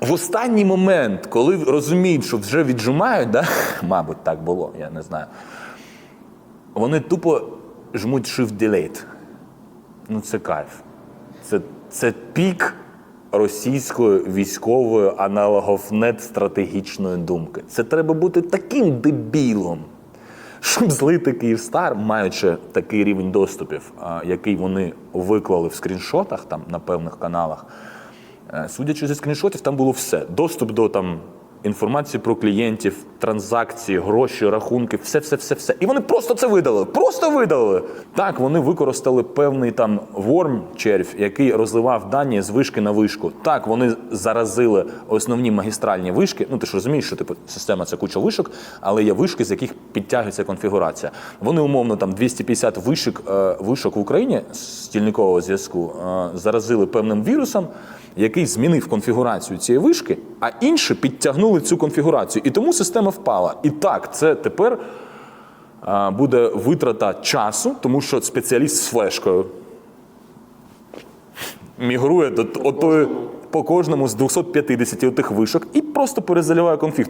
В останній момент, коли розуміють, що вже віджимають, да? мабуть, так було, я не знаю. Вони тупо жмуть Shift-Delete. Ну, це кайф. Це, це пік російської військової аналоговнет стратегічної думки. Це треба бути таким дебілом, щоб злити Київстар, маючи такий рівень доступів, який вони виклали в скріншотах там на певних каналах. Е, Судячи зі скріншотів, там було все. Доступ до там. Інформації про клієнтів, транзакції, гроші, рахунки, все, все, все, все. І вони просто це видалили. Просто видалили. Так, вони використали певний там ворм червь, який розливав дані з вишки на вишку. Так, вони заразили основні магістральні вишки. Ну ти ж розумієш, що типу система це куча вишок, але є вишки, з яких підтягується конфігурація. Вони умовно там 250 вишок, е, вишок в Україні з стільникового зв'язку е, заразили певним вірусом який змінив конфігурацію цієї вишки, а інші підтягнули цю конфігурацію. І тому система впала. І так, це тепер а, буде витрата часу, тому що спеціаліст з флешкою мігрує до отої по кожному з 250 тих вишок і просто перезаливає конфіг.